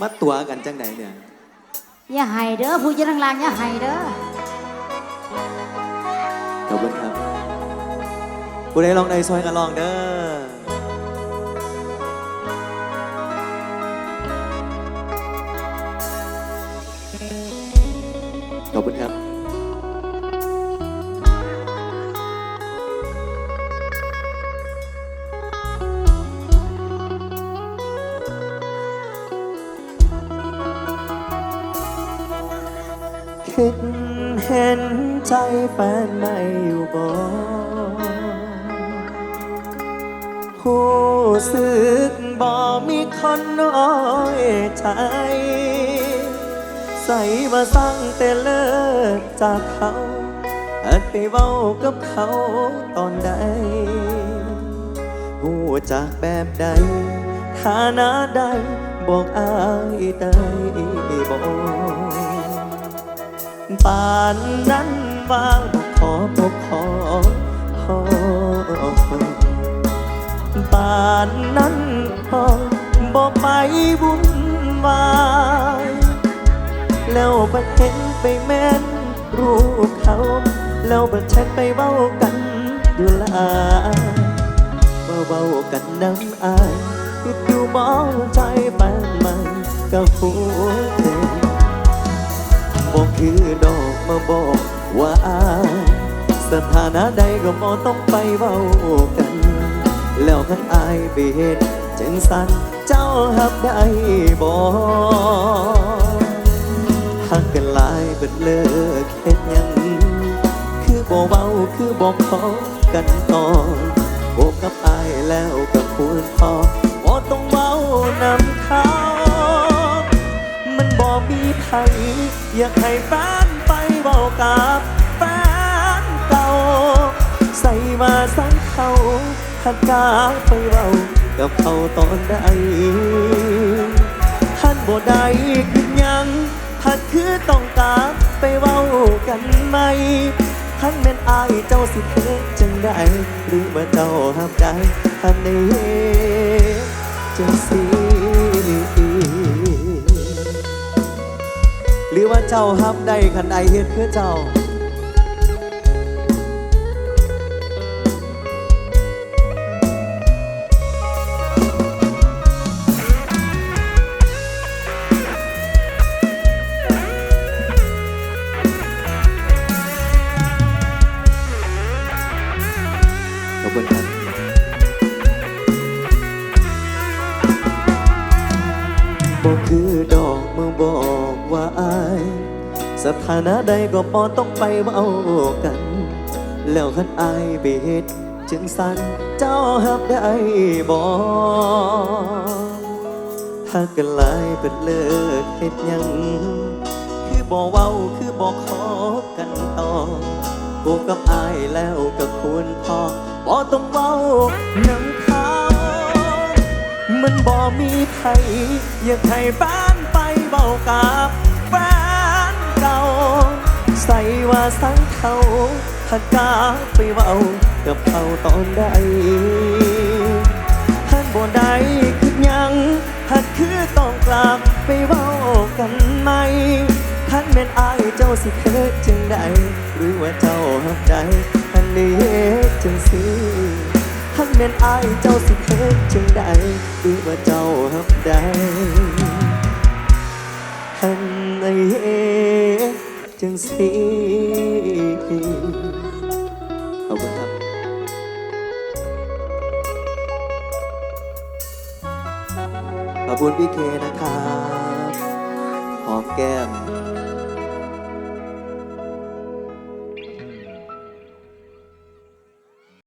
มาตัวกันจังไหนเนี่ย อย่าให้เด้อผู้อยืนล่างๆอย่าให้เด้อขอบคุณครับผู้ใดลองใดซอยกันลองเด้อขอบคุณครับ คิดเห็นใจแฟนไม่อยู่บ่ผู้สึกบ่มีคนน้อยใจ ใส่มาสั่งแต่เลิกจากเขาหัดไปเว้ากับเขาตอนใดหูจากแบบใดฐานะใดบอกอายได้บอก ป่านนั้นวางบอกขอบอกขอขอป่านนั้นพอบอกไปบุญวายแล้วบัดเห็นไปแม่นรูปเขา แล้วบัดแชทไปเว้ากันอยู่ลาว่าเว้ากันน้ำอายดอยู่มองใจแฟนใหม่กับหัวเธอ บอกคือดอกมาบอกว่าอายสถานะใดก็บ่ต้องไปเว้ากัน แล้วคันอายไปเฮ็ดจังสันเจ้าหับได้บ่หักกันหลายเบิดเลิกเฮ็ดหยัง คือบ่เว้าคือบอกขอกันต่อโบกกับอายแล้วกับคุณพ่อ อยากให้แฟนไปบอกกับแฟนเก่า ใส่มาสั่งเขาหักกาไปเบากับเขาตอนใดท่านบ่ได้คือหยังหัดคือต้องกาไปเว้ากันไหมท่านเป็นอายเจ้าสิเฮ็ดจังได้หรือว่าเจ้าหับได้ท่านได้เจังสิ ว่าเจ้าฮับได้คันใดเฮ็ดเพื่อเจ้า ขอบคุณครับบอกคือดอกเมือบ อกว่าอาย สถานะใดก็ปอต้องไปเว้ากัน แล้วคันอายไปเฮ็ดจึงสันเจ้าหับได้บอกหากกันหลายเป็นเลิกเฮ็ดยัง คือบอกเว้าคือบอกขอกันต่อกูกับอายแล้วก็ควรพอบ่ต้องเว้านำเขามันบ่มีใครอยากให้แฟนไป เบากับแฟนเก่า ใส่ว่าสังเขาหักกาไปเบากับเขาตอนใดท่านบ่ได้คือยังหักคือต้องกลับไปเบากันไหมท่านเป็นอายเจ้าสิเฮ็ดจังใดหรือว่าเจ้าหักใจท่านนี้เฮ็ดจังสิท่านแม่นอายเจ้าสิเฮ็ดจังใดหรือว่าเจ้าฮับได้ ท่านไอ้เฮ็ดจังสีขอบคุณครับขอบคุณพี่เคนะครับ หอมแก้ม